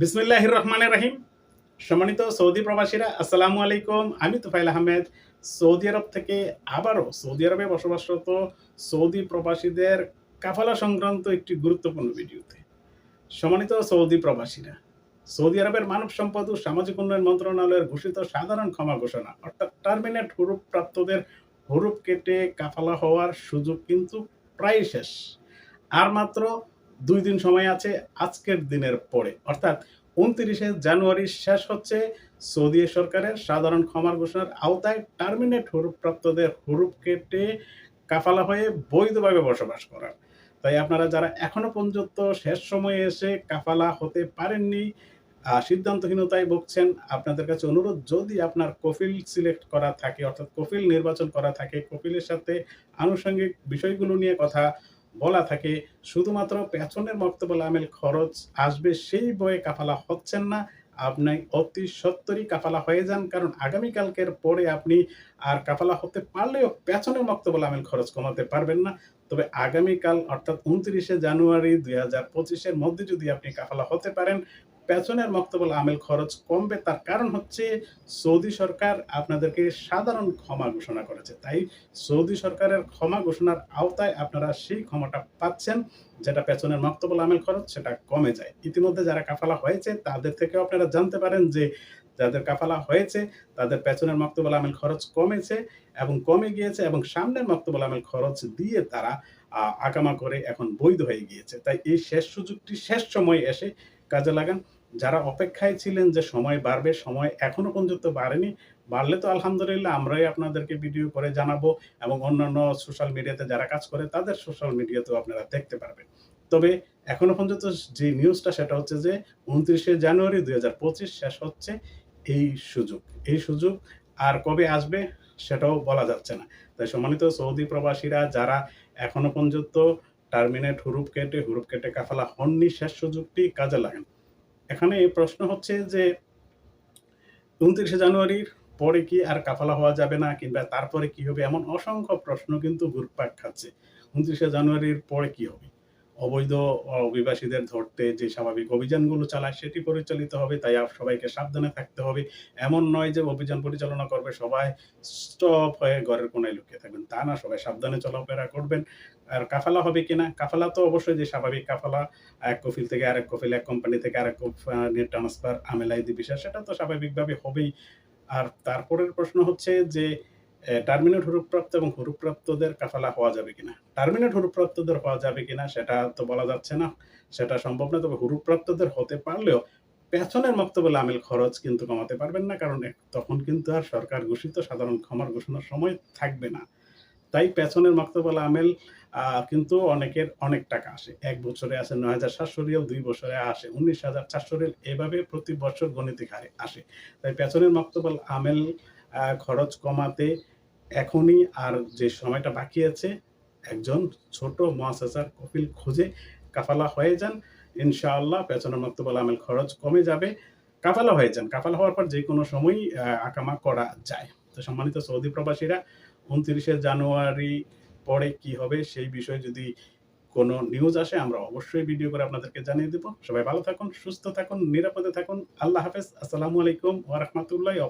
বিসমিল্লাহির রহমানের রাহিম। সম্মানিত সৌদি প্রবাসীরা, আসসালামু আলাইকুম। আমি তুফাইল আহমেদ। সৌদি আরব থেকে আবারও সৌদি আরবে বসবাসরত সৌদি প্রবাসীদের কাফালা সংক্রান্ত একটি গুরুত্বপূর্ণ ভিডিওতে। সম্মানিত সৌদি প্রবাসীরা, সৌদি আরবের মানব সম্পদ ও সামাজিক উন্নয়ন মন্ত্রণালয়ের ঘোষিত সাধারণ ক্ষমা ঘোষণা, অর্থাৎ টার্মিনেট হরুপ প্রাপ্তদের হরুপ কেটে কাফালা হওয়ার সুযোগ কিন্তু প্রায় শেষ। আর মাত্র দুই দিন সময় আছে আজকের দিনের পরে। অর্থাৎ উনত্রিশে জানুয়ারি শেষ হচ্ছে সৌদি সরকারের সাধারণ ক্ষমার ঘোষণার আওতায় টার্মিনেট প্রাপ্তদের হরুপ কেটে কাফালা হয়ে বৈধভাবে বসবাস করার। তাই আপনারা যারা এখনও পর্যন্ত শেষ সময়ে এসে কাফালা হতে পারেননি সিদ্ধান্তহীনতায় ভুগছেন, আপনাদের কাছে অনুরোধ, যদি আপনার কফিল সিলেক্ট করা থাকে, অর্থাৎ কফিল নির্বাচন করা থাকে, কফিলের সাথে আনুষঙ্গিক বিষয়গুলো নিয়ে কথা বলা থাকে, শুধুমাত্র পেছনের মক্তবল আমেল খরচ আসবে সেই বয়ে কাফালা হচ্ছেন না। আপনি অতি সত্তরই কাফালা হয়ে যান, কারণ আগামীকালকের পরে আপনি আর কাফালা হতে পারলেও পেছনের মক্তবল আমেল খরচ কমাতে পারবেন না। তবে আগামীকাল, অর্থাৎ উনত্রিশে জানুয়ারি দুই হাজার পঁচিশের মধ্যে যদি আপনি কাফালা হতে পারেন পেছনের মক্তবল আমেল খরচ কমবে, তার কারণ হচ্ছে সৌদি সরকার আপনাদেরকে সাধারণ ক্ষমা ঘোষণা করেছে। তাই সৌদি সরকারের ক্ষমা ঘোষণার আওতায় আপনারা সেই ক্ষমাটা পাচ্ছেন, যেটা পেছনের মক্তবল আমেল খরচ, সেটা কমে যায়। ইতিমধ্যে যারা কাফালা হয়েছে, তাদের থেকেও আপনারা জানতে পারেন যে যাদের কাফালা হয়েছে, তাদের পেছনের মক্তবল আমেল খরচ কমেছে এবং কমে গিয়েছে এবং সামনের মক্তবল আমেল খরচ দিয়ে তারা আকামা করে এখন বৈধ হয়ে গিয়েছে। তাই এই শেষ সুযোগটি শেষ সময় এসে কাজে লাগান। যারা অপেক্ষায় ছিলেন যে সময় বাড়বে, সময় এখনও পর্যন্ত বাড়েনি, বাড়লে তো আলহামদুলিল্লাহ আমরাই আপনাদেরকে ভিডিও করে জানাব এবং অন্যান্য সোশ্যাল মিডিয়াতে যারা কাজ করে, তাদের সোশ্যাল মিডিয়াতেও আপনারা দেখতে পারবেন। তবে এখনও পর্যন্ত যে নিউজটা সেটা হচ্ছে যে উনত্রিশে জানুয়ারি দুই হাজার পঁচিশ শেষ হচ্ছে এই সুযোগ। এই সুযোগ আর কবে আসবে, সেটাও বলা যাচ্ছে না। তাই সম্মানিত সৌদি প্রবাসীরা, যারা এখনও পর্যন্ত টার্মিনেট হুরুপ কেটে হুরুপ কেটে কাফালা হননি শেষ সুযোগটি, কাজে লাগেন। এখানে প্রশ্ন হচ্ছে যে, উনত্রিশে জানুয়ারির পরে কি আর কাফালা হওয়া যাবে না, কিংবা তারপরে কি হবে? এমন অসংখ্য প্রশ্ন কিন্তু ঘুরপাক খাচ্ছে। উনত্রিশে জানুয়ারির পরে কি হবে? অবৈধ, অভিবাসীদের ধরতে যে স্বাভাবিক অভিযানগুলো চালায় সেটি পরিচালিত হবে, তাই সবাইকে সাবধানে থাকতে হবে। এমন নয় যে অভিযান পরিচালনা করবে সবাই, স্টপ হয়ে ঘরের কোনায় লুকিয়ে থাকবেন। তা না, সবাই সাবধানে চলাফেরা করবেন। আর কাফালা হবে কিনা কাফালা তো অবশ্যই যে স্বাভাবিক কাফালা, এক কফিল থেকে আরেক কফিল, এক কোম্পানি থেকে আরেক নেট ট্রান্সফার আমেলাইদি বিষয় সেটা তো স্বাভাবিকভাবে হবেই। আর তারপরের প্রশ্ন হচ্ছে যে টার্মিনেট হরুপ্রাপ্ত এবং হরুপ্রাপ্তদের কাফালা হওয়া যাবে কিনা? টার্মিনেট হরুপ্রাপ্তদের হওয়া যাবে কিনা সেটা তো বলা যাচ্ছে না। সেটা সম্ভব না তবে হরুপ্রাপ্তদের হতে পারলেও পেছনের মক্তব্য আমিল খরচ কিন্তু কমাতে পারবেন না, কারণ তখন কিন্তু আর সরকার ঘোষিত সাধারণ ক্ষমার ঘোষণার সময় থাকবে না। তাই পেছনের মক্তব্য আমেল কিন্তু অনেকের অনেক টাকা আসে। এক বছরে আসে নয় হাজার সাতশো রিয়াল, দুই বছরে আসে উনিশ হাজার চারশো রিয়াল। এভাবে প্রতি বছর গণিতিক হারে আসে। তাই পেছনের মক্তব্য আমেল খরচ কমাতে এখনই আর যে সময়টা বাকি আছে, একজন ছোট মহাসাসার কপিল খুঁজে কাফালা হয়ে যান। ইনশাআল্লাহ পেছনের মক্তব্য আমেল খরচ কমে যাবে। কাফালা হয়ে যান। কাফালা হওয়ার পর যে কোনো সময়ই আকামা করা যায়। তো সম্মানিত সৌদি প্রবাসীরা, উনত্রিশে জানুয়ারি পরে কি হবে সেই বিষয়ে যদি কোনো নিউজ আসে, আমরা অবশ্যই ভিডিও করে আপনাদেরকে জানিয়ে দেব। সবাই ভালো থাকুন, সুস্থ থাকুন, নিরাপদে থাকুন। আল্লাহ হাফেজ। আসসালামু আলাইকুম ওয়া রাহমাতুল্লাহি